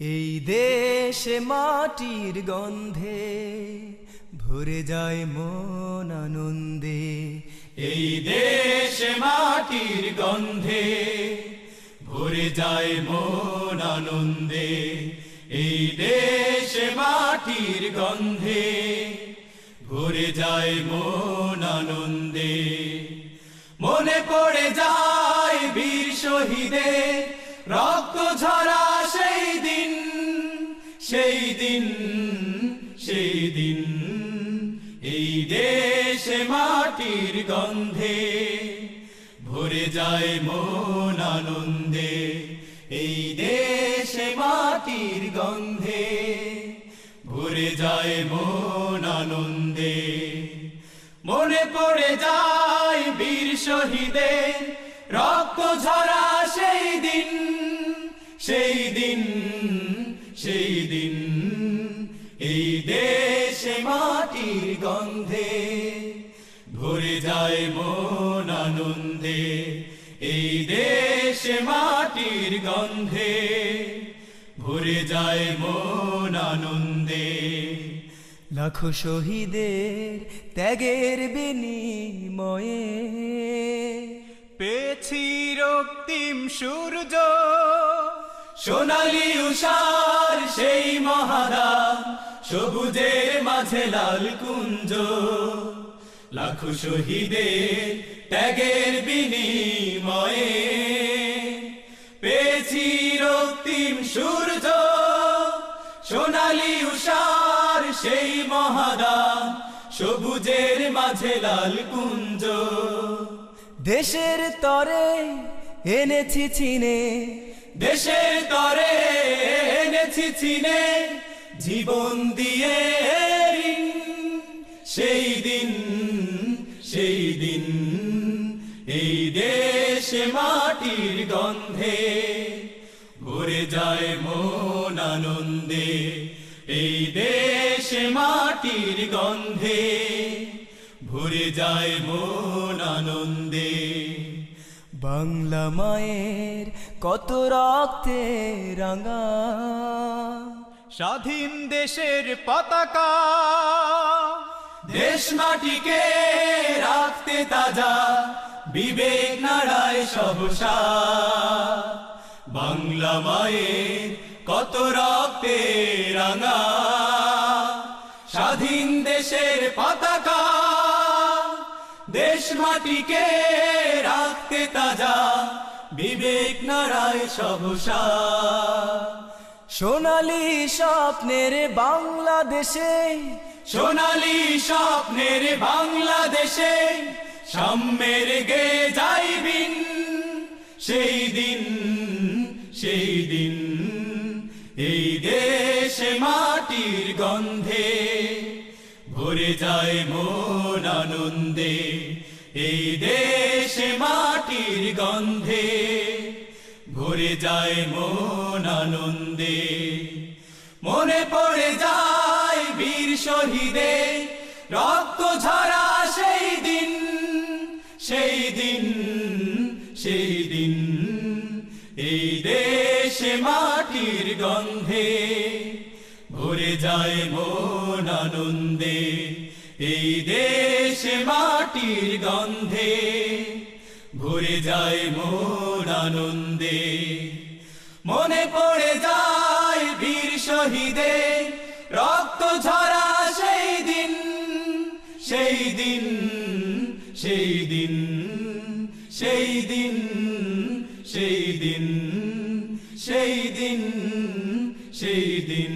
এই দেশে মাটির গন্ধে ভরে যায় মন আনন্দে। এই দেশ মাটির গন্ধে ভরে যায় মন আনন্দে। এই দেশ মাটির গন্ধে ভরে যায় মন আনন্দে। মনে পড়ে যায় বীর শহীদের রক্ত ঝরা সেই দিন সেই দিন সেই দিন। এই দেশে মাটির গন্ধে ভরে যায় মন আনন্দে। এই দেশে মাটির গন্ধে ভরে যায় মন আনন্দে। মনে পড়ে যায় বীর শহীদের, রক্ত ঝরা সেই সেই দিন সেই দিন এই দেশে মাটির গন্ধে ভরে যায় মন আনন্দে। এই দেশে মাটির গন্ধে ভরে যায় মন আনন্দে। লাখো শহীদের ত্যাগের বিনিময়ে পেছি রক্তিম সূর্য সোনালি উষার সেই মহাদা সবুজের মাঝে লাল কুঞ্জ। লাখো শহীদের ত্যাগের বিনিময়ে পেছি রক্তিম সূর্য। সোনালি উষার সেই মহাদা সবুজের মাঝে লাল কুঞ্জ। দেশের তরে এনেছি চিনে দেশের তরে এনেছি চিনে, জীবন দিয়ে সেই দিন সেই দিন, এই দেশে মাটির গন্ধে ভরে যায় মন আনন্দে। এই দেশে মাটির গন্ধে ভরে যায় মন আনন্দে। বাংলা মায়ের কত রক্তে রাঙা। স্বাধীন দেশের পতাকা। দেশ মাটিকে রাখতে তাজা বিবেক নাড়ায় সবসা বাংলা মায়ের কত রক্তে রাঙা। স্বাধীন দেশের পতাকা। দেশ মাটিকে রাখতে তাজা বিবেক নাড়ায় সবসা সোনালি স্বপ্নের বাংলাদেশে, সোনালি স্বপ্নের বাংলাদেশে, সাম্যের গে যাইবিন সেই দিন সেই দিন, এই দেশে মাটির গন্ধে ভরে যায় মন আনন্দে। এই দেশে মাটির গন্ধে ভরে যায় মন আনন্দে। মনে পড়ে যায় বীর শহীদের রক্ত ঝরা সেই দিন সেই দিন সেই দিন। এই দেশে মাটির গন্ধে ভরে যায় মন আনন্দে। এই দেশে মাটির গন্ধে ভরে যায় মন আনন্দে। মনে পড়ে যায় বীর শহীদের রক্ত ঝরা সেই দিন সেই দিন সেই দিন সেই দিন সেই দিন সেই দিন সেই দিন।